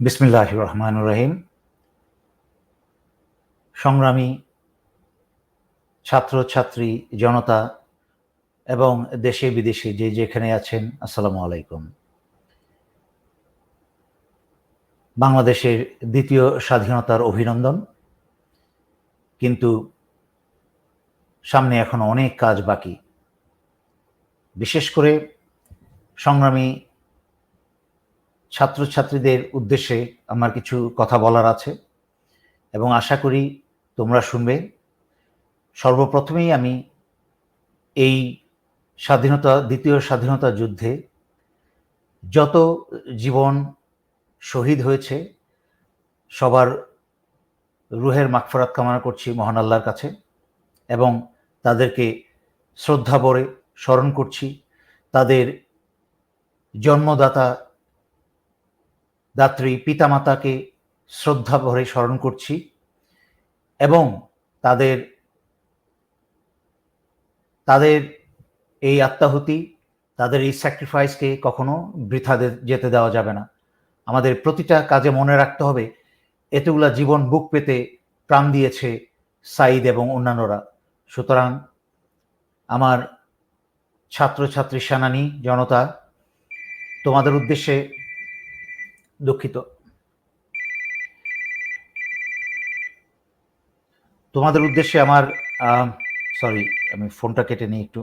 বিসমিল্লাহ রহমান রহিম সংগ্রামী ছাত্রছাত্রী জনতা এবং দেশে বিদেশে যে যেখানে আছেন, আসসালামু আলাইকুম। বাংলাদেশের দ্বিতীয় স্বাধীনতার অভিনন্দন। কিন্তু সামনে এখন অনেক কাজ বাকি। বিশেষ করে সংগ্রামী ছাত্রছাত্রীদের উদ্দেশ্যে আমার কিছু কথা বলার আছে এবং আশা করি তোমরা শুনবে। সর্বপ্রথমেই আমি এই স্বাধীনতা, দ্বিতীয় স্বাধীনতা যুদ্ধে যত জীবন শহীদ হয়েছে, সবার রুহের মাগফরাত কামনা করছি মহান আল্লাহর কাছে এবং তাদেরকে শ্রদ্ধা ভরে স্মরণ করছি। তাদের জন্মদাতা দাত্রী পিতামাতাকে শ্রদ্ধা ভরে স্মরণ করছি এবং তাদের তাদের এই আত্মাহুতি, তাদের এই স্যাক্রিফাইসকে কখনো বৃথা যেতে দেওয়া যাবে না। আমাদের প্রতিটা কাজে মনে রাখতে হবে, এতগুলা জীবন বুক পেতে প্রাণ দিয়েছে সাইদ এবং অন্যান্যরা। সুতরাং আমার ছাত্রছাত্রী সেনানী জনতা, তোমাদের উদ্দেশ্যে দুঃখিত। তোমাদের উদ্দেশ্যে আমার সরি আমি ফোনটা কেটে নিই একটু।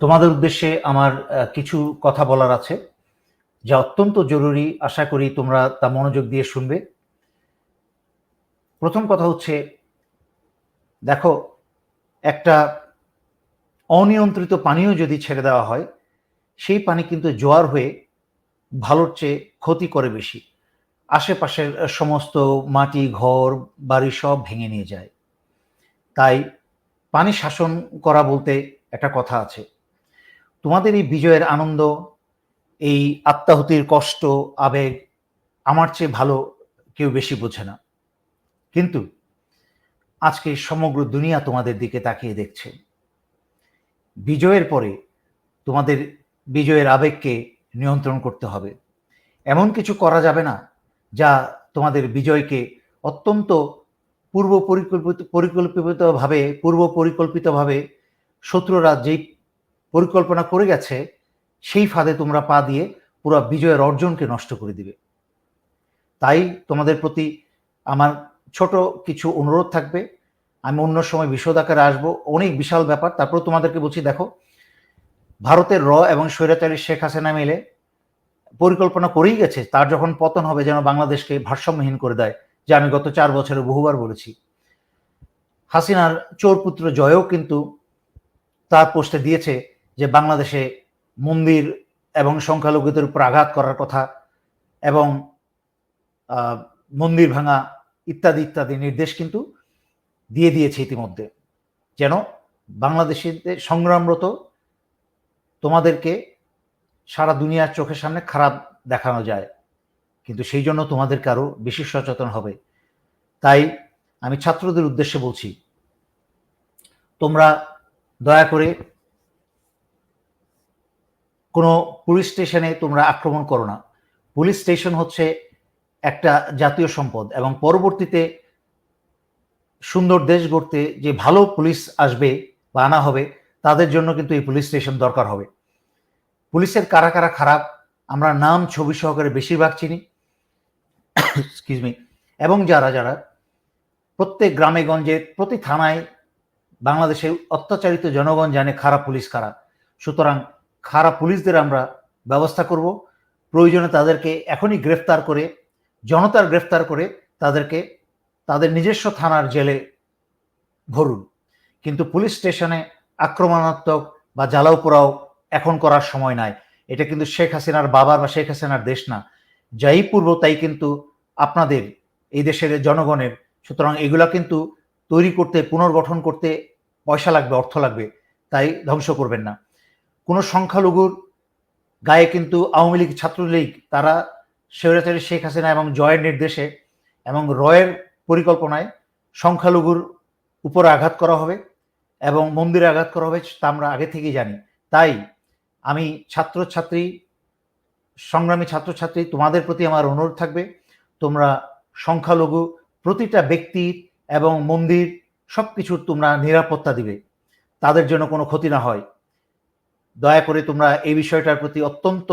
তোমাদের উদ্দেশ্যে আমার কিছু কথা বলার আছে, যা অত্যন্ত জরুরি। আশা করি তোমরা তা মনোযোগ দিয়ে শুনবে। প্রথম কথা হচ্ছে, দেখো, একটা অনিয়ন্ত্রিত পানীয় যদি ছেড়ে দেওয়া হয় সেই পানি কিন্তু জোয়ার হয়ে ভালোর চেয়ে ক্ষতি করে বেশি। আশেপাশের সমস্ত মাটি, ঘর, বাড়ি সব ভেঙে নিয়ে যায়। তাই পানি শাসন করা বলতে একটা কথা আছে। তোমাদের এই বিজয়ের আনন্দ, এই আত্মাহুতির কষ্ট, আবেগ আমার চেয়ে ভালো কেউ বেশি বোঝে না। কিন্তু আজকে সমগ্র দুনিয়া তোমাদের দিকে তাকিয়ে দেখছে। বিজয়ের পরে তোমাদের বিজয়ের আবেগকে নিয়ন্ত্রণ করতে হবে। এমন কিছু করা যাবে না যা তোমাদের বিজয়কে অত্যন্ত পূর্ব পরিকল্পিত, পরিকল্পিতভাবে, পূর্ব পরিকল্পিতভাবে শত্রুরা যেই পরিকল্পনা করে গেছে, সেই ফাঁদে তোমরা পা দিয়ে পুরো বিজয়ের অর্জনকে নষ্ট করে দিবে। তাই তোমাদের প্রতি আমার ছোট কিছু অনুরোধ থাকবে। আমি অন্য সময় বিশদ আকারে আসব। অনেক বিশাল ব্যাপার। তারপর তোমাদেরকে বলছি, দেখো ভারতের র এবং স্বৈরাচারী শেখ হাসিনা মিলে পরিকল্পনা করেই গেছে, তার যখন পতন হবে যেন বাংলাদেশকে ভারসাম্যহীন করে দেয়, যে আমি গত চার বছরে বহুবার বলেছি। হাসিনার চোরপুত্র জয়ও কিন্তু তার পোস্টে দিয়েছে যে বাংলাদেশে মন্দির এবং সংখ্যালঘুদের উপর আঘাত করার কথা এবং মন্দির ভাঙা ইত্যাদি ইত্যাদি নির্দেশ কিন্তু দিয়ে দিয়েছে ইতিমধ্যে। যেন বাংলাদেশিদের সংগ্রামরত তোমাদেরকে সারা দুনিয়ার চোখের সামনে খারাপ দেখানো যায়, কিন্তু সেই জন্য তোমাদেরকে আরও বেশি সচেতন হবে। তাই আমি ছাত্রদের উদ্দেশ্যে বলছি, তোমরা দয়া করে কোনো পুলিশ স্টেশনে তোমরা আক্রমণ করো না। পুলিশ স্টেশন হচ্ছে একটা জাতীয় সম্পদ এবং পরবর্তীতে সুন্দর দেশ গড়তে যে ভালো পুলিশ আসবে বা আনা হবে তাদের জন্য কিন্তু এই পুলিশ স্টেশন দরকার হবে। পুলিশের কারা কারা খারাপ, আমরা নাম, ছবি সহকারে বেশিরভাগ চিনি। মি এবং যারা যারা প্রত্যেক গ্রামে গঞ্জে, প্রতি থানায় বাংলাদেশে অত্যাচারিত জনগণ জানে খারাপ পুলিশ কারা। সুতরাং খারাপ পুলিশদের আমরা ব্যবস্থা করব। প্রয়োজনে তাদেরকে এখনই গ্রেফতার করে, জনতার গ্রেফতার করে তাদেরকে তাদের নিজস্ব থানার জেলে ভরুন। কিন্তু পুলিশ স্টেশনে আক্রমণাত্মক বা জ্বালাও পোড়াও এখন করার সময় নাই। এটা কিন্তু শেখ হাসিনার বাবার বা শেখ হাসিনার দেশ না। যাই পূর্ব, তাই কিন্তু আপনাদের, এই দেশের জনগণের। সুতরাং এগুলা কিন্তু তৈরি করতে, পুনর্গঠন করতে পয়সা লাগবে, অর্থ লাগবে, তাই ধ্বংস করবেন না। কোনো সংখ্যালঘুর গায়ে কিন্তু আওয়ামী লীগ, ছাত্রলীগ, তারা স্বৈরাচারী শেখ হাসিনা এবং জয়ের নির্দেশে এবং রয়ের পরিকল্পনায় সংখ্যালঘুর উপর আঘাত করা হবে। এবং মন্দিরে আঘাত করা হবে তা আমরা আগে থেকেই জানি। তাই আমি ছাত্রছাত্রী, সংগ্রামী ছাত্রছাত্রী, তোমাদের প্রতি আমার অনুরোধ থাকবে, তোমরা সংখ্যালঘু প্রতিটা ব্যক্তির এবং মন্দির সব কিছুর তোমরা নিরাপত্তা দিবে। তাদের জন্য কোনো ক্ষতি না হয়। দয়া করে তোমরা এই বিষয়টার প্রতি অত্যন্ত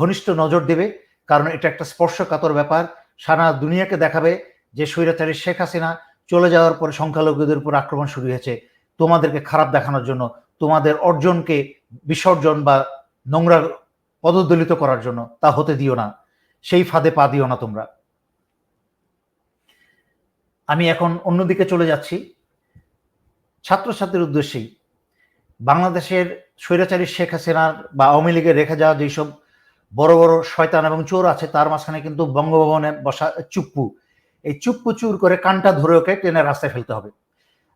ঘনিষ্ঠ নজর দেবে, কারণ এটা একটা স্পর্শকাতর ব্যাপার। সারা দুনিয়াকে দেখাবে যে স্বৈরাচারী শেখ হাসিনা চলে যাওয়ার পরে সংখ্যালঘুদের উপর আক্রমণ শুরু হয়েছে। তোমাদেরকে খারাপ দেখানোর জন্য, তোমাদের অর্জনকে বিসর্জন বা নোংরা পদদলিত করার জন্য তা হতে দিও না। সেই ফাঁদে পা দিও না তোমরা। আমি এখন অন্যদিকে চলে যাচ্ছি। ছাত্রছাত্রীর উদ্দেশ্যেই। বাংলাদেশের স্বৈরাচারী শেখ হাসিনার বা আওয়ামী লীগের রেখে যাওয়া যেসব বড় বড় শয়তান এবং চোর আছে, তার মাঝখানে কিন্তু বঙ্গভবনে বসা চুপ্পু। এই চুপ্পু চুর করে কানটা ধরে ওকে টেনে রাস্তায় ফেলতে হবে।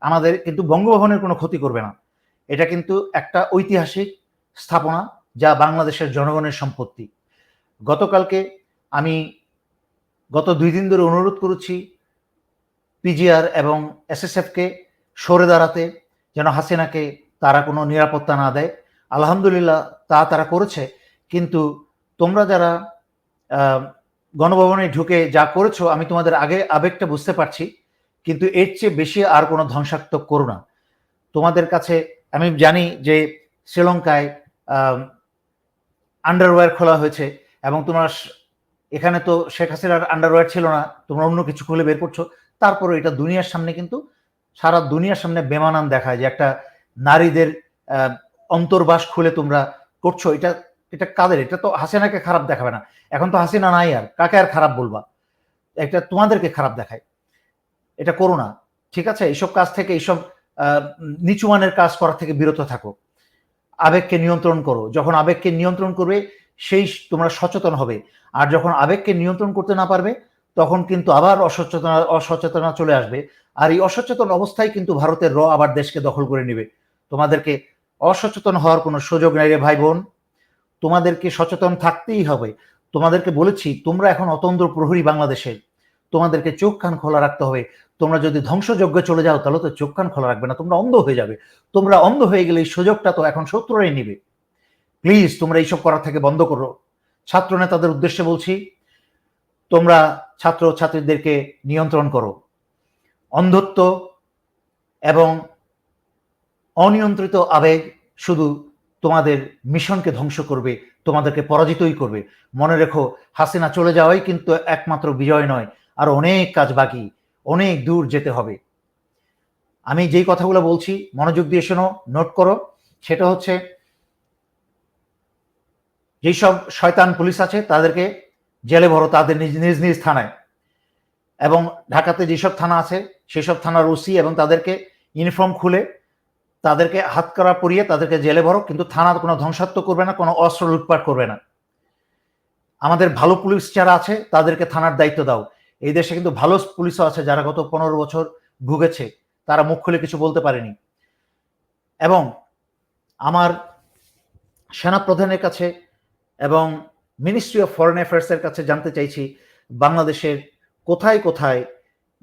আমাদের কিন্তু বঙ্গভবনের কোনো ক্ষতি করবে না। এটা কিন্তু একটা ঐতিহাসিক স্থাপনা যা বাংলাদেশের জনগণের সম্পত্তি। গতকালকে আমি গত দুই দিন ধরে অনুরোধ করেছি পিজিআর এবং এসএসএফকে সরে দাঁড়াতে যেন হাসিনাকে তারা কোনো নিরাপত্তা না দেয়। আলহামদুলিল্লাহ তা তারা করেছে। কিন্তু তোমরা যারা গণভবনে ঢুকে যা করেছ, আমি তোমাদের আগে আবেগটা বুঝতে পারছি, কিন্তু এর চেয়ে বেশি আর কোনো ধ্বংসাত্মক করো না। তোমাদের কাছে, আমি জানি যে শ্রীলঙ্কায় আন্ডারওয়্যার খোলা হয়েছে এবং তোমার এখানে তো শেখ হাসিনার আন্ডারওয়্যার ছিল না, তোমরা অন্য কিছু খুলে বের করছ। তারপরে এটা দুনিয়ার সামনে কিন্তু, সারা দুনিয়ার সামনে বেমানান দেখায় যে একটা নারীদের অন্তর্বাস খুলে তোমরা করছ। এটা এটা কাদের? এটা তো হাসিনাকে খারাপ দেখাবে না। এখন তো হাসিনা নাই আর। কাকে আর খারাপ বলবা? এটা তোমাদেরকে খারাপ দেখায়। এটা করো না। ঠিক আছে? এইসব কাজ থেকে, এইসব নিচুমানের কাজ করার থেকে বিরত থাকো। আবেগকে নিয়ন্ত্রণ করো। যখন আবেগকে নিয়ন্ত্রণ করবে, সেই তোমরা সচেতন হবে। আর যখন আবেগকে নিয়ন্ত্রণ করতে না পারবে, তখন কিন্তু আবার অসচেতনা অসচেতনা চলে আসবে। আর এই অসচেতন অবস্থায় কিন্তু ভারতের র আবার দেশকে দখল করে নেবে। তোমাদেরকে অসচেতন হওয়ার কোনো সুযোগ নেই রে ভাই বোন। তোমাদেরকে সচেতন থাকতেই হবে। তোমাদেরকে বলেছি, তোমরা এখন অতন্ত্র প্রহরী বাংলাদেশের তোমাদেরকে চোখ কান খোলা রাখতে হবে। তোমরা যদি ধ্বংসযজ্ঞে চলে যাও, তাহলে তো চোখ কান খোলা রাখবে না, তোমরা অন্ধ হয়ে যাবে। তোমরা অন্ধ হয়ে গেলে এই সুযোগটা তো এখন শত্রুরাই নিবে। প্লিজ, তোমরা এইসব করা থেকে বন্ধ করো। ছাত্র নেতাদের উদ্দেশ্যে বলছি, তোমরা ছাত্র ছাত্রীদেরকে নিয়ন্ত্রণ করো। অন্ধত্ব এবং অনিয়ন্ত্রিত আবেগ শুধু তোমাদের মিশনকে ধ্বংস করবে, তোমাদেরকে পরাজিতই করবে। মনে রেখো, হাসিনা চলে যাওয়াই কিন্তু একমাত্র বিজয় নয়, আর অনেক কাজ বাকি, অনেক দূর যেতে হবে। আমি যেই কথাগুলো বলছি, মনোযোগ দিয়ে শোনো, নোট করো। সেটা হচ্ছে, যেসব শয়তান পুলিশ আছে, তাদেরকে জেলে ভরো, তাদের নিজ নিজ নিজ থানায়। এবং ঢাকাতে যেসব থানা আছে, সেসব থানার ওসি এবং তাদেরকে ইউনিফর্ম খুলে তাদেরকে হাত করা পরিয়ে তাদেরকে জেলে ভরো, কিন্তু থানা কোনো ধ্বংসাত্মক করবে না, কোনো অস্ত্র লুটপাট করবে না। আমাদের ভালো পুলিশ যারা আছে, তাদেরকে থানার দায়িত্ব দাও। এই দেশে কিন্তু ভালো পুলিশও আছে যারা গত পনেরো বছর ভুগেছে, তারা মুখ খুলে কিছু বলতে পারেনি। এবং আমার সেনা প্রধানের কাছে এবং মিনিস্ট্রি অফ ফরেন অ্যাফেয়ার্সের কাছে জানতে চাইছি, বাংলাদেশের কোথায় কোথায়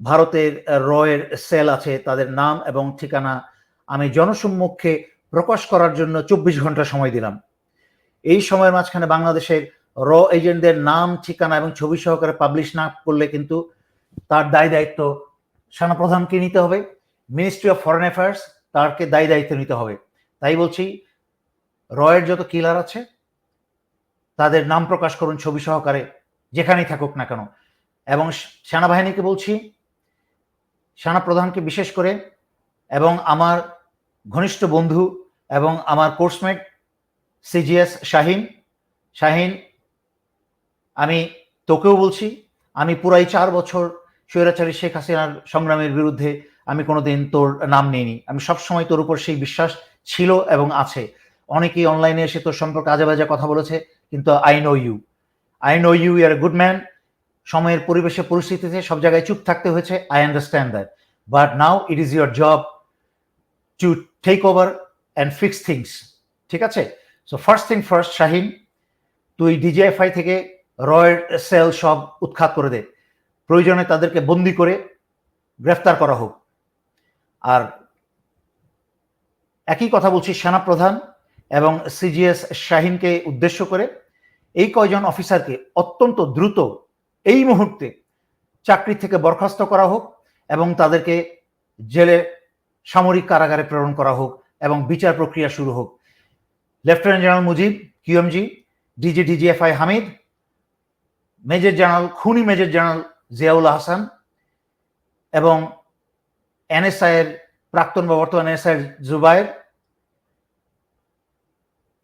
ভারতের রয়ের সেল আছে, তাদের নাম এবং ঠিকানা আমি জনসম্মুখে প্রকাশ করার জন্য চব্বিশ ঘণ্টা সময় দিলাম। এই সময়ের মাঝখানে বাংলাদেশের র এজেন্টদের নাম, ঠিকানা এবং ছবি সহকারে পাবলিশ না করলে কিন্তু তার দায় দায়িত্ব সেনাপ্রধানকে নিতে হবে। মিনিস্ট্রি অফ ফরেন অ্যাফেয়ার্স তারকে দায় দায়িত্ব নিতে হবে। তাই বলছি, রয়ের যত কিলার আছে, তাদের নাম প্রকাশ করুন ছবি সহকারে, যেখানেই থাকুক না কেন। এবং সেনাবাহিনীকে বলছি, সেনাপ্রধানকে বিশেষ করে, এবং আমার ঘনিষ্ঠ বন্ধু এবং আমার কোর্সমেট সিজিএস শাহিন। শাহিন, আমি তোকেও বলছি, আমি পুরাই চার বছর স্বৈরাচারী শেখ হাসিনার সংগ্রামের বিরুদ্ধে আমি কোনোদিন তোর নাম নিইনি। আমি সবসময় তোর উপর সেই বিশ্বাস ছিল এবং আছে। অনেকেই অনলাইনে এসে তোর সম্পর্কে আজে বাজে কথা বলেছে, কিন্তু I know you I know you yeah good man সময়ের পরিবেশে পরিস্থিতিতে সব জায়গায় চুপ থাকতে হয়েছে I understand that but now it is your job to take over and fix things ঠিক আছে? So first thing first Shahin তুই ডিজিএফআই থেকে রয়ের সেল সব উৎখাত করে দে। প্রয়োজনে তাদেরকে বন্দি করে গ্রেফতার করা হোক। আর একই কথা বলছি সেনাপ্রধান এবং সিজিএস শাহিনকে উদ্দেশ্য করে। এই কয়জন অফিসারকে অত্যন্ত দ্রুত এই মুহূর্তে চাকরি থেকে বরখাস্ত করা হোক এবং তাদেরকে জেলে সামরিক কারাগারে প্রেরণ করা হোক এবং বিচার প্রক্রিয়া শুরু হোক। Lieutenant general Mujib QMG DG DGFI Hamid major general খুনি মেজর জেনারেল জিয়াউল হাসান এবং এনএসআই এর, প্রাক্তন বা বর্তমান NSI Jubayer,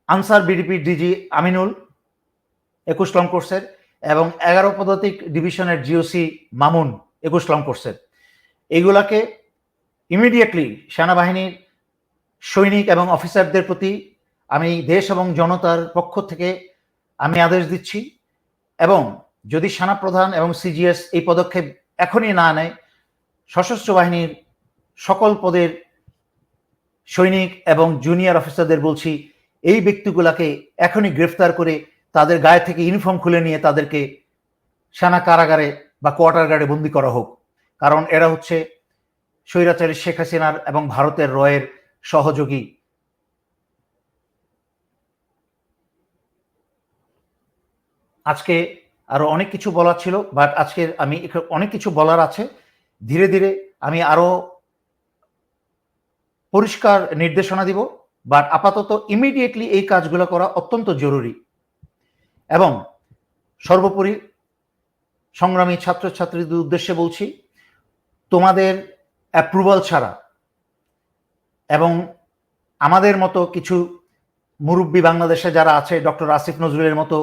Ansar VDP DG Aminul, একুশ লং কোর্সের এবং এগারো পদাতিক ডিভিশনের জিওসি মামুন, একুশ লং কোর্সের। এইগুলাকে ইমিডিয়েটলি সেনাবাহিনীর সৈনিক এবং অফিসারদের প্রতি আমি দেশ এবং জনতার পক্ষ থেকে আমি আদেশ দিচ্ছি এবং যদি সেনাপ্রধান এবং সিজিএস এই পদক্ষেপ এখনই না নেয়, সশস্ত্র বাহিনীর সকল পদের সৈনিক এবং জুনিয়র অফিসারদের বলছি, এই ব্যক্তিগুলাকে এখনই গ্রেফতার করে তাদের গায়ে থেকে ইউনিফর্ম খুলে নিয়ে তাদেরকে সেনা কারাগারে বা কোয়ার্টার গার্ডে বন্দি করা হোক। কারণ এরা হচ্ছে স্বৈরাচারী শেখ হাসিনার এবং ভারতের রয়ের সহযোগী। আজকে আরও অনেক কিছু বলার ছিল বাট আজকে আমি অনেক কিছু বলার আছে। ধীরে ধীরে আমি আরও পরিষ্কার নির্দেশনা দিব বাট আপাতত ইমিডিয়েটলি এই কাজগুলো করা অত্যন্ত জরুরি। এবং সর্বোপরি সংগ্রামী ছাত্রছাত্রীদের উদ্দেশ্যে বলছি, তোমাদের অ্যাপ্রুভাল ছাড়া। এবং আমাদের মতো কিছু মুরব্বী বাংলাদেশে যারা আছে, ডক্টর আসিফ নজরুলের মতো,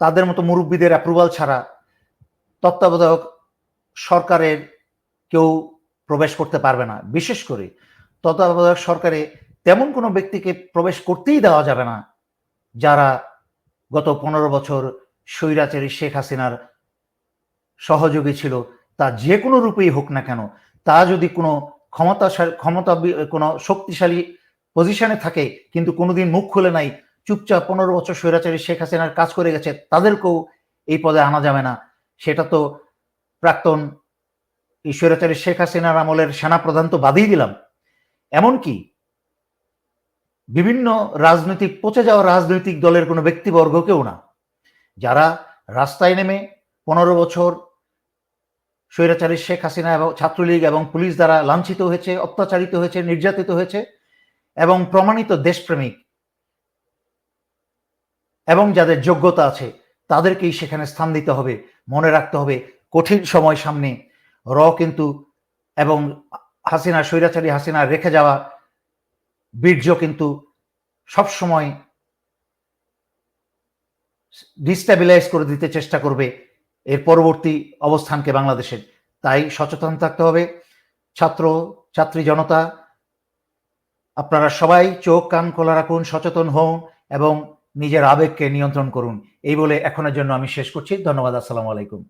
তাদের মতো মুরব্বীদের অ্যাপ্রুভাল ছাড়া তত্ত্বাবধায়ক সরকারের কেউ প্রবেশ করতে পারবে না। বিশেষ করে তত্ত্বাবধায়ক সরকারে তেমন কোনো ব্যক্তিকে প্রবেশ করতেই দেওয়া যাবে না, যারা গত পনেরো বছর স্বৈরাচারী শেখ হাসিনার সহযোগী ছিল। তা যে কোনো রূপেই হোক না কেন তা যদি কোনো ক্ষমতা ক্ষমতা কোনো শক্তিশালী পজিশনে থাকে, কিন্তু কোনোদিন মুখ খুলে নাই, চুপচাপ পনেরো বছর স্বৈরাচারী শেখ হাসিনার কাজ করে গেছে, তাদেরকেও এই পদে আনা যাবে না। সেটা তো প্রাক্তন এই স্বৈরাচারী শেখ হাসিনার আমলের সেনাপ্রধান তো বাদই দিলাম। এমনকি বিভিন্ন রাজনৈতিক, পচে যাওয়া রাজনৈতিক দলের কোনো ব্যক্তিবর্গকেও না। যারা রাস্তায় নেমে পনেরো বছর স্বৈরাচারী শেখ হাসিনা এবং ছাত্রলীগ এবং পুলিশ দ্বারা লাঞ্ছিত হয়েছে, অত্যাচারিত হয়েছে, নির্যাতিত হয়েছে এবং প্রমাণিত দেশপ্রেমিক এবং যাদের যোগ্যতা আছে তাদেরকেই সেখানে স্থান দিতে হবে, মনে রাখতে হবে কঠিন সময় সামনে। র কিন্তু এবং হাসিনা, স্বৈরাচারী হাসিনা রেখে যাওয়া বীর্য কিন্তু সবসময় ডিস্টেবিলাইজ করে দিতে চেষ্টা করবে। এর পরবর্তী অবস্থানকে বাংলাদেশের তাই সচেতন থাকতে হবে। ছাত্র, ছাত্রী জনতা, আপনারা সবাই চোখ, কান খোলা রাখুন, সচেতন হন এবং নিজের আবেগকে নিয়ন্ত্রণ করুন। এই বলে এখনের জন্য আমি শেষ করছি। ধন্যবাদ। আসসালামু আলাইকুম।